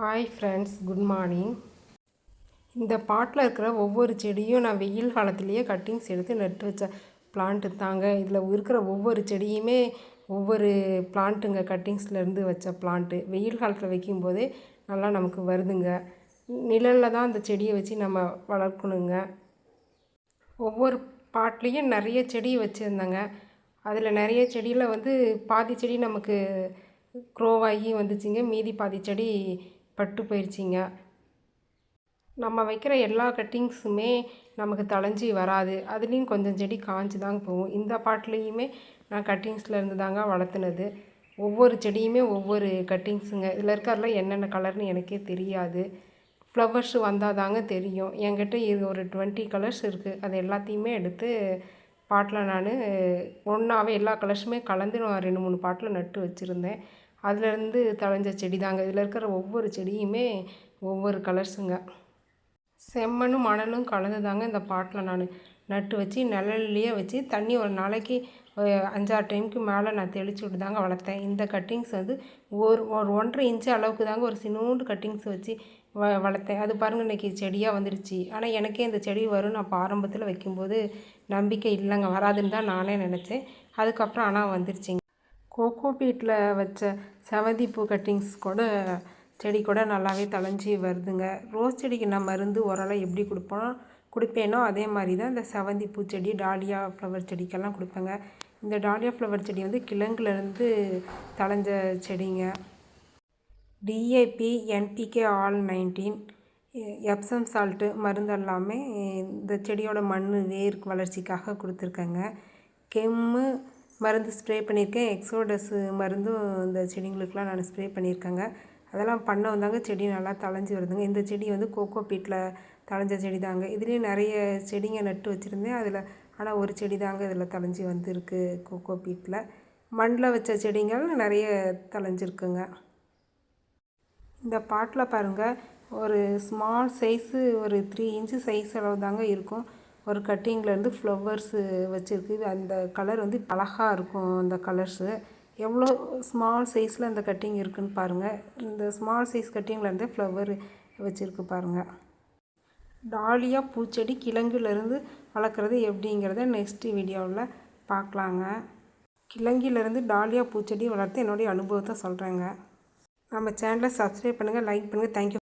Hi friends good morning இந்த பாட்டில் இருக்கிற ஒவ்வொரு செடியும் நான் வெயில் காலத்துலேயே கட்டிங்ஸ் எடுத்து நட்டு வச்ச பிளான்ட்டு தாங்க. இதில் இருக்கிற ஒவ்வொரு செடியுமே ஒவ்வொரு பிளான்ட்டுங்க கட்டிங்ஸ்லேருந்து வச்ச பிளான்ட்டு வெயில் காலத்தில் வைக்கும்போதே நல்லா நமக்கு வருதுங்க. நிழலில் தான் அந்த செடியை வச்சு நம்ம வளர்க்கணுங்க. ஒவ்வொரு பாட்லேயும் நிறைய செடி வச்சுருந்தேங்க. அதில் நிறைய செடியில் வந்து பாதி செடி நமக்கு க்ரோவாகி வந்துச்சுங்க. மீதி பாதி செடி பட்டு போயிடுச்சிங்க நம்ம வைக்கிற எல்லா கட்டிங்ஸுமே நமக்கு தழைஞ்சி வராது. அதுலேயும் கொஞ்சம் செடி காஞ்சி தாங்க போகும். இந்த பாட்லேயுமே நான் கட்டிங்ஸில் இருந்து தாங்க வளர்த்துனது. ஒவ்வொரு செடியுமே ஒவ்வொரு கட்டிங்ஸுங்க. இதில் இருக்கிறதுல என்னென்ன கலர்னு எனக்கே தெரியாது. ஃப்ளவர்ஸ் வந்தால் தாங்க தெரியும். என்கிட்ட இது ஒரு டுவெண்ட்டி கலர்ஸ் இருக்குது அது எல்லாத்தையுமே எடுத்து பாட்டில் நான் ஒன்றாவே எல்லா கலர்ஸுமே கலந்து நான் ரெண்டு மூணு பாட்டில் நட்டு வச்சுருந்தேன். அதுலேருந்து தழைஞ்ச செடி தாங்க இதில் இருக்கிற ஒவ்வொரு செடியுமே ஒவ்வொரு கலர்ஸுங்க செம்மண்ணும் மணலும் கலந்து தாங்க இந்த பாட்டில் நான் நட்டு வச்சு நிழல்லையே வச்சு தண்ணி ஒரு நாளைக்கு அஞ்சாறு டைமுக்கு மேலே நான் தெளித்து விட்டு தாங்க வளர்த்தேன். இந்த கட்டிங்ஸ் வந்து ஒரு ஒரு ஒன்றரை இன்ச்சு அளவுக்கு தாங்க ஒரு சின்னோண்டு கட்டிங்ஸ் வச்சு வ வளர்த்தேன். அது பாருங்கள் இன்றைக்கி செடியாக வந்துடுச்சு ஆனால் எனக்கே இந்த செடி வரும் நான் ஆரம்பத்தில் வைக்கும்போது நம்பிக்கை இல்லைங்க. வராதுன்னு தான் நானே நினச்சேன். அதுக்கப்புறம் ஆனால் வந்துருச்சுங்க. கோகோ பீட்டில் வச்ச செவந்தி பூ கட்டிங்ஸ் கூட செடி கூட நல்லாவே தழைஞ்சி வருதுங்க. ரோஸ் செடிக்கு நான் மருந்து உரலாம் எப்படி கொடுப்போம் கொடுப்பேனோ அதே மாதிரி தான் இந்த செவந்தி செடி டாலியா ஃப்ளவர் செடிக்கெல்லாம் கொடுப்பேங்க. இந்த டாலியா ஃப்ளவர் செடி வந்து கிழங்குலேருந்து தழைஞ்ச செடிங்க. DAP NPK all nineteen Epsom salt மருந்து எல்லாமே இந்த செடியோட மண் வேர் வளர்ச்சிக்காக கொடுத்துருக்கேங்க. கெம்மு மருந்து ஸ்ப்ரே பண்ணியிருக்கேன். எக்ஸோடஸ்ஸு மருந்தும் இந்த செடிங்களுக்கெலாம் நான் ஸ்ப்ரே பண்ணியிருக்கேங்க. அதெல்லாம் பண்ண வந்தாங்க. செடி நல்லா தழைஞ்சி வருதுங்க. இந்த செடி வந்து கோகோ பீட்டில் தழைஞ்ச செடி தாங்க இதுலேயும் நிறைய செடிங்க நட்டு வச்சுருந்தேன். அதில் ஆனால் ஒரு செடி தாங்க இதில் தழைஞ்சி வந்திருக்கு கோகோ பீட்டில் மண்ணில் வச்ச செடிங்கள் நிறைய தழைஞ்சிருக்குங்க. இந்த பாட்டில் பாருங்கள் ஒரு ஸ்மால் சைஸு ஒரு த்ரீ இன்ச்சு சைஸ் அளவு தாங்க இருக்கும். ஒரு கட்டிங்லேருந்து ஃப்ளவர்ஸு வச்சுருக்கு. அந்த கலர் வந்து அழகாக இருக்கும் அந்த கலர்ஸு எவ்வளோ ஸ்மால் சைஸில் அந்த கட்டிங் இருக்குதுன்னு பாருங்கள் இந்த ஸ்மால் சைஸ் கட்டிங்லேருந்து ஃப்ளவர் வச்சுருக்கு பாருங்கள் டாலியா பூச்செடி கிழங்குலேருந்து வளர்க்குறது எப்படிங்கிறத நெக்ஸ்ட்டு வீடியோவில் பார்க்கலாங்க. கிழங்கிலேருந்து டாலியா பூச்செடி வளர்த்து என்னுடைய அனுபவத்தை சொல்கிறேங்க நம்ம சேனலை சப்ஸ்கிரைப் பண்ணுங்கள் லைக் பண்ணுங்கள் தேங்க்யூ